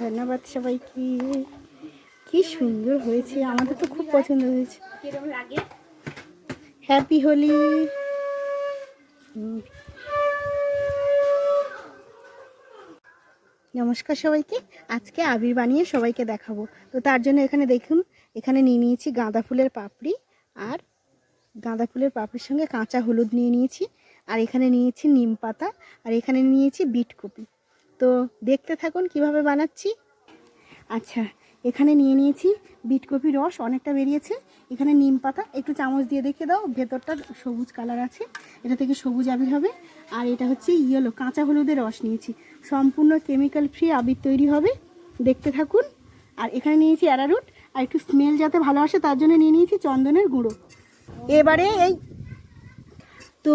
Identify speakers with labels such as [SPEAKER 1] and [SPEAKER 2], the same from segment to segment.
[SPEAKER 1] ধন্যবাদ সবাইকে। কি সুন্দর হয়েছে আমাদের তো খুব পছন্দ হয়েছে। হ্যাপি হোলি নমস্কার সবাইকে আজকে আবির বানিয়ে সবাইকে দেখাবো। তো তার জন্য এখানে দেখুন এখানে নিয়ে নিয়েছি গাঁদা ফুলের পাপড়ি আর গাঁদা ফুলের পাপড়ির সঙ্গে কাঁচা হলুদ নিয়ে নিয়েছি। আর এখানে নিয়েছি নিম পাতা আর এখানে নিয়েছি বিট কপি। তো দেখতে থাকুন কীভাবে বানাচ্ছি। আচ্ছা এখানে নিয়ে নিয়েছি বিট কপি রস, অনেকটা বেরিয়েছে। এখানে নিম পাতা, একটু চামচ দিয়ে দেখে দাও, ভেতরটা সবুজ কালার আছে। এটা থেকে সবুজ আবির হবে। আর এটা হচ্ছে ইয়েলো কাঁচা হলুদের রস নিয়েছি। সম্পূর্ণ কেমিক্যাল ফ্রি আবির তৈরি হবে। দেখতে থাকুন। আর এখানে নিয়েছি অ্যারারুট আর একটু স্মেল যাতে ভালো আসে তার জন্য নিয়ে নিয়েছি চন্দনের গুঁড়ো। এবারে এই তো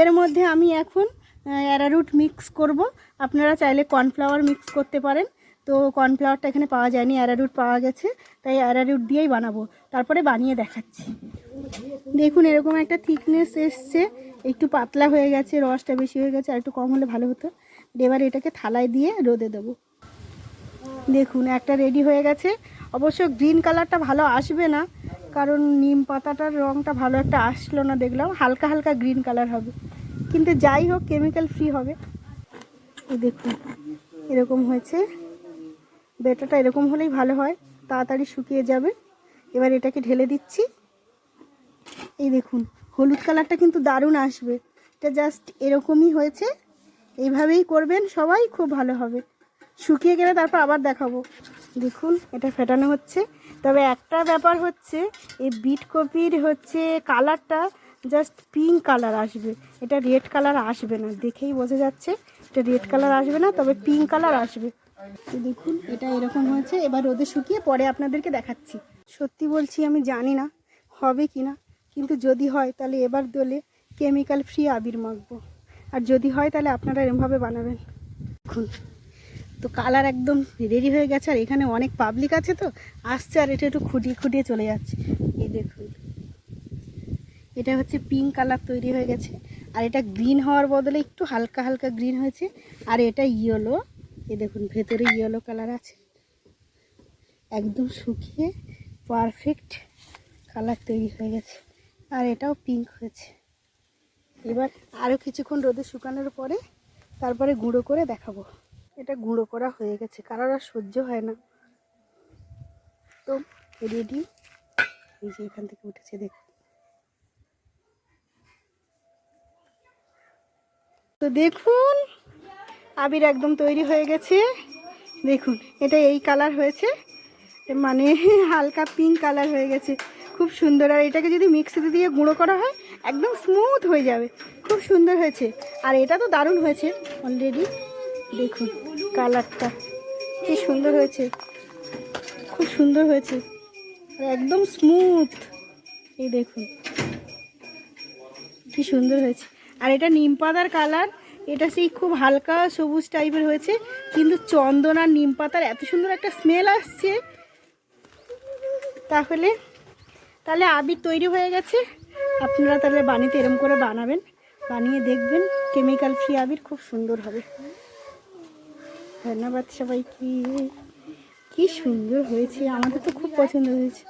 [SPEAKER 1] এর মধ্যে আমি এখন অ্যারারুট মিক্স করব। আপনারা চাইলে কর্নফ্লাওয়ার মিক্স করতে পারেন। তো কর্নফ্লাওয়ারটা এখানে পাওয়া যায়নি অ্যারারুট পাওয়া গেছে। তাই অ্যারারুট দিয়েই বানাবো। তারপরে বানিয়ে দেখাচ্ছি। দেখুন, এরকম একটা থিকনেস এসছে। একটু পাতলা হয়ে গেছে, রসটা বেশি হয়ে গেছে, আর একটু কম হলে ভালো হতো। এবার এটাকে থালায় দিয়ে রোদে দেবো। দেখুন, একটা রেডি হয়ে গেছে। অবশ্য গ্রিন কালারটা ভালো আসবে না, কারণ নিম পাতাটার রঙটা ভালো একটা আসলো না দেখলাম। হালকা হালকা গ্রিন কালার হবে। কিন্তু যাই হোক কেমিক্যাল ফ্রি হবে। এই দেখুন, এরকম হয়েছে। বেটাটা এরকম হলেই ভালো হয়, তাড়াতাড়ি শুকিয়ে যাবে। এবার এটাকে ঢেলে দিচ্ছি। এই দেখুন, হলুদ কালারটা কিন্তু দারুণ আসবে। এটা জাস্ট এরকমই হয়েছে। এইভাবেই করবেন, সবাই খুব ভালো হবে। শুকিয়ে গেলে তারপর আবার দেখাবো। দেখুন, এটা ফেটানো হচ্ছে। তবে একটা ব্যাপার হচ্ছে, এই বিট কপির হচ্ছে কালারটা জাস্ট পিঙ্ক কালার আসবে। এটা রেড কালার আসবে না। দেখেই বোঝা যাচ্ছে, এটা রেড কালার আসবে না, তবে পিঙ্ক কালার আসবে। দেখুন, এটা এরকম হয়েছে। এবার রোদে শুকিয়ে পরে আপনাদেরকে দেখাচ্ছি। সত্যি বলছি, আমি জানি না হবে কি না কিন্তু যদি হয়, তাহলে এবার দোলে কেমিক্যাল ফ্রি আবির মাখবো আর যদি হয়, তাহলে আপনারা এরমভাবে বানাবেন। দেখুন, তো কালার একদম রেডি হয়ে গেছে। আর এখানে অনেক পাবলিক আছে তো। আসছে আর এটা একটু খুঁটিয়ে খুঁটিয়ে চলে যাচ্ছে। এই দেখুন। এটা হচ্ছে পিঙ্ক কালার তৈরি হয়ে গেছে। আর এটা গ্রিন হওয়ার বদলে একটু হালকা হালকা গ্রিন হয়েছে। আর এটা ইয়েলো এ দেখুন, ভেতরে ইয়েলো কালার আছে। একদম শুকিয়ে পারফেক্ট কালার তৈরি হয়ে গেছে। আর এটাও পিঙ্ক হয়েছে। এবার আরও কিছুক্ষণ রোদে শুকানোর পরে তারপরে গুঁড়ো করে দেখাবো। এটা গুঁড়ো করা হয়ে গেছে, কারোর আর সহ্য হয় না। তো রেডি এই যে এখান থেকে উঠেছে দেখ তো দেখুন, আবির একদম তৈরি হয়ে গেছে। দেখুন, এটা এই কালার হয়েছে। মানে হালকা পিঙ্ক কালার হয়ে গেছে। খুব সুন্দর। আর এটাকে যদি মিক্সিতে দিয়ে গুঁড়ো করা হয়, একদম স্মুথ হয়ে যাবে। খুব সুন্দর হয়েছে। আর এটা তো দারুণ হয়েছে অলরেডি দেখুন কালারটা, কি সুন্দর হয়েছে। খুব সুন্দর হয়েছে। আর একদম স্মুথ এই দেখুন, কি সুন্দর হয়েছে। আর এটা নিম পাতার কালার। এটা সেই খুব হালকা সবুজ টাইপের হয়েছে, কিন্তু চন্দন আর নিম পাতার এত সুন্দর একটা স্মেল আসছে। তাহলে তাহলে আবির তৈরি হয়ে গেছে। আপনারা তাহলে বানিতে এরম করে বানাবেন। বানিয়ে দেখবেন কেমিক্যাল ফ্রি আবির খুব সুন্দর হবে। ধন্যবাদ সবাইকে। কি সুন্দর হয়েছে, আমাদের তো খুব পছন্দ হয়েছে।